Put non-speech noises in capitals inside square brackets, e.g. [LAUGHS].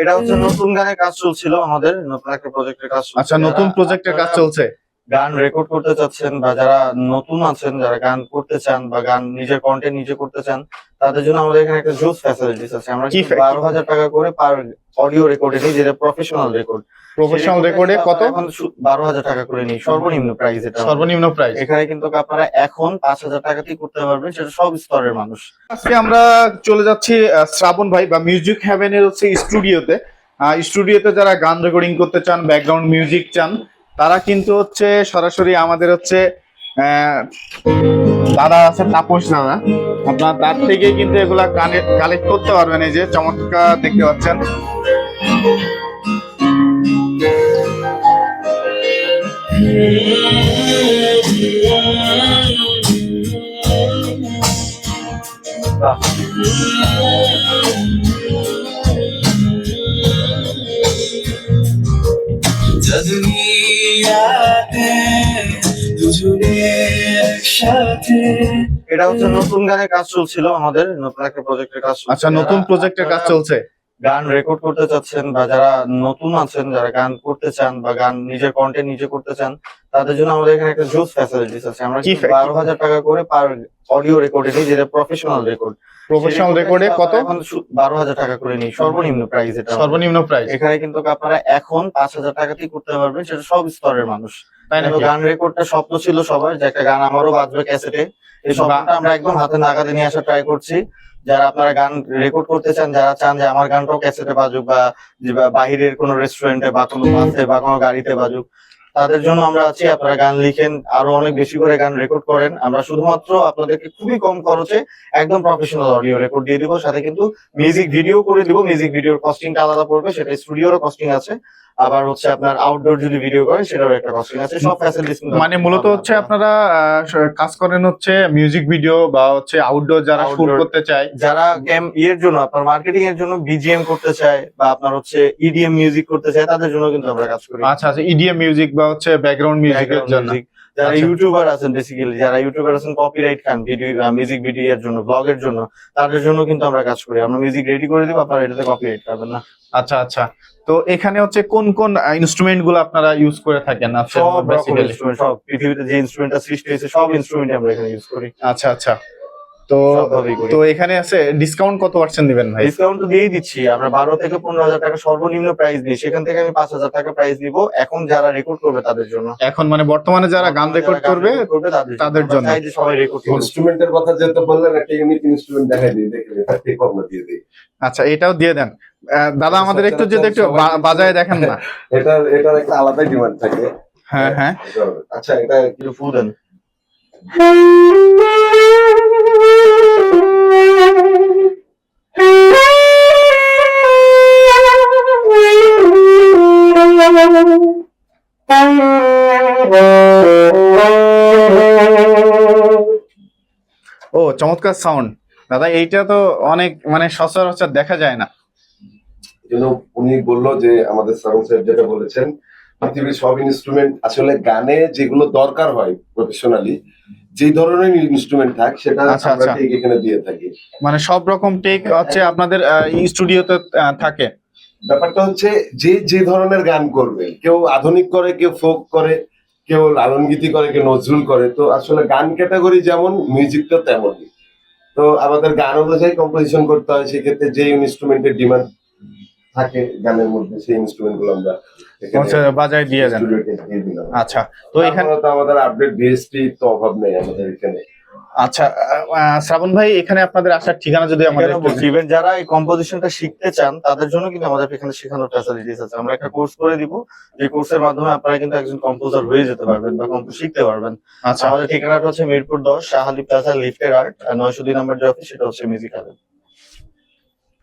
এটা হচ্ছে নতুন গানের কাজ চলছিল আমাদের নতুন একটা প্রজেক্টের কাজ আচ্ছা নতুন প্রজেক্টের কাজ চলছে। গান রেকর্ড করতে চাচ্ছেন বা যারা নতুন আছেন যারা গান করতে চান বা গান নিজের কন্টেন্ট নিজে করতে চান তাদের জন্য আমাদের এখানে একটা জুস ফ্যাসিলিটিস আছে। আমরা কি বারো হাজার টাকা করে পার অডিও রেকর্ডে নিই যেটা প্রফেশনাল রেকর্ড প্রফেশনাল রেকর্ডে কত? এখন বারো হাজার টাকা করে নিই সর্বনিম্ন প্রাইস এটা সর্বনিম্ন প্রাইস এখানে কিন্তু আপনারা এখন পাঁচ হাজার টাকাতেই করতে পারবেন সেটা সব স্তরের মানুষ। আজকে আমরা চলে যাচ্ছি শ্রাবণ ভাই বা মিউজিক হ্যাভেনের হচ্ছে স্টুডিওতে স্টুডিওতে যারা গান রেকর্ডিং করতে চান ব্যাকগ্রাউন্ড মিউজিক চান তারা কিন্তু হচ্ছে সরাসরি আমাদের হচ্ছে দাদা আছে তাপস দাদা। আপনার তার থেকে কিন্তু এগুলা কালেক্ট করতে পারবেন এই যে চমৎকার দেখতে পাচ্ছেন। একসাথে এটা হচ্ছে নতুন গানের কাজ চলছিল আমাদের নতুন একটা প্রজেক্টের কাজ আচ্ছা নতুন প্রজেক্টের কাজ চলছে? গান রেকর্ড করতে চাচ্ছেন বা যারা নতুন আছেন যারা গান করতে চান বা গান নিজের কন্টেন্ট নিজে করতে চান তাদের জন্য আমাদের এখানে একটা জুস ফ্যাসিলিটিস আছে। আমরা কি বারো হাজার টাকা করে পার অডিও রেকর্ডে নিই যেটা প্রফেশনাল রেকর্ড প্রফেশনাল রেকর্ডে কত? বারো হাজার টাকা করে নিই সর্বনিম্ন প্রাইস এটা সর্বনিম্ন প্রাইস এখানে কিন্তু আপনারা এখন পাঁচ হাজার টাকাতেই করতে পারবেন সেটা সব স্তরের মানুষ। গান রেকর্ডটা স্বপ্ন ছিল সবার যে একটা গান আমারও বাজবে ক্যাসেটে এই স্বপ্নটা আমরা একদম হাতে নাগাদে নিয়ে আসা ট্রাই করছি। যারা আপনারা গান রেকর্ড করতে চান যারা চান যে আমার গানটাও ক্যাসেটে বাজুক বা বাহিরের কোনো রেস্টুরেন্টে বা কোনো বাসে বা কোনো গাড়িতে বাজুক তাদের জন্য আমরা আছি। আপনারা গান লিখেন, আরও অনেক বেশি করে গান রেকর্ড করেন। আমরা শুধুমাত্র আপনাদেরকে খুবই কম খরচে একদম প্রফেশনাল অডিও রেকর্ড দিয়ে দিব। সাথে কিন্তু মিউজিক ভিডিও করে দিব। মিউজিক ভিডিওর কস্টিংটা আলাদা পড়বে, সেটা স্টুডিওরও কস্টিং আছে। আবার হচ্ছে আপনার আউটডোর যদি ভিডিও করেন সেটারও একটা কস্টিং আছে সব ফ্যাসিলিটিস মানে মূলত হচ্ছে আপনারা কাজ করেন হচ্ছে মিউজিক ভিডিও বা হচ্ছে আউটডোর যারা শুট করতে চায়। যারা গেম ইয়ের জন্য আপনার মার্কেটিং এর জন্য বিজিএম করতে চায় বা আপনার হচ্ছে ইডিএম মিউজিক করতে চায় তাদের জন্য কিন্তু আমরা কাজ করি। আচ্ছা আচ্ছা ইডিএম মিউজিক বা হচ্ছে ব্যাকগ্রাউন্ড মিউজিকের জন্য। যারা আচ্ছা। ইউটিউবার আছেন বেসিক্যালি যারা ইউটিউবার আছেন কপিরাইট খান ভিডিও মিউজিক ভিডিও এর জন্য ব্লগের জন্য তাদের জন্য কিন্তু আমরা কাজ করি। আমরা মিউজিক রেডি করে দিব আপনারা এটাতে কপিরাইট পাবেন না। আচ্ছা আচ্ছা। তো এখানে হচ্ছে কোন কোন ইনস্ট্রুমেন্টগুলো আপনারা ইউজ করে থাকেন? আচ্ছা সব পৃথিবীতে যে ইনস্ট্রুমেন্টটা সৃষ্টি হয়েছে সব ইনস্ট্রুমেন্ট আমরা এখানে ইউজ করি। আচ্ছা আচ্ছা। তো। তো এখানে আছে ডিসকাউন্ট কত পার্সেন্ট দিবেন ভাই? ডিসকাউন্ট তো দিয়েই দিচ্ছি। আমরা বারো থেকে পনেরো হাজার টাকা সর্বনিম্ন প্রাইস দিই সেখান থেকে আমি পাঁচ হাজার টাকা প্রাইস দিব এখন যারা রেকর্ড করবে তাদের জন্য। এখন মানে বর্তমানে যারা গান রেকর্ড করবে করবে তাদের জন্য। সবাই রেকর্ড করবে ইনস্ট্রুমেন্টের কথা যেহেতু বললেন একটা ইউনিক ইনস্ট্রুমেন্ট দেখাই দিই দেখে তার থেকে দিয়ে দিই। আচ্ছা এটাও দিয়ে দেন। আহ, দাদা আমাদের একটু যদি একটু বাজায় দেখেন না। [LAUGHS] এটার এটার একটা আলাদাই ডিমান্ড থাকে। হ্যাঁ হ্যাঁ। আচ্ছা এটা একটু ফু দেন। ও, চমৎকার সাউন্ড দাদা, এইটা তো অনেক মানে সচরাচর দেখা যায় না। উনি বলল যে, আমাদের সাউন্ড স্যার যেটা বলেছেন, পৃথিবীর সব ইনস্ট্রুমেন্ট আসলে গানে যেগুলো দরকার হয় প্রফেশনালি যে ধরনের ইনস্ট্রুমেন্ট থাক সেটা আচ্ছা, আমরা আচ্ছা। এখানে দিয়ে থাকি। মানে সব রকম টেক হচ্ছে আপনাদের স্টুডিওতে থাকে। ব্যাপারটা হচ্ছে যে যে ধরনের গান করবে কেউ আধুনিক করে কেউ ফোক করে কেউ লালন গীতি করে কেউ নজরুল করে তো আসলে গান ক্যাটাগরি যেমন মিউজিকটা তেমনই। তো আমাদের গান অনুযায়ী কম্পোজিশন করতে হয় সেক্ষেত্রে যে ইনস্ট্রুমেন্টের ডিমান্ড থাকে গানের মধ্যে সেই ইনস্ট্রুমেন্টগুলো আমরা বাজায় দিয়ে দিলাম। আচ্ছা তো এখানে তো আমাদের আপডেট ভিএসটি তো অভাব নেই আমাদের এখানে। আচ্ছা শ্রাবণ ভাই এখানে আপনাদের আসার ঠিকানা যদি আমাদের ইভেন যারা এই কম্পোজিশনটা শিখতে চান তাদের জন্য কিন্তু আমাদের এখানে শেখানোর ফ্যাসিলিটিস আছে। আমরা একটা কোর্স করে দিব। এই কোর্সের মাধ্যমে আপনারা কিন্তু একজন কম্পোজার হয়ে যেতে পারবেন বা কম্পোজ শিখতে পারবেন। আচ্ছা। আমাদের ঠিকানাটা হচ্ছে মিরপুর দশ শাহালি প্লাজা লিফটের আর্ট আর নয়শো দুই নম্বর যে অফিস সেটা হচ্ছে মিউজিক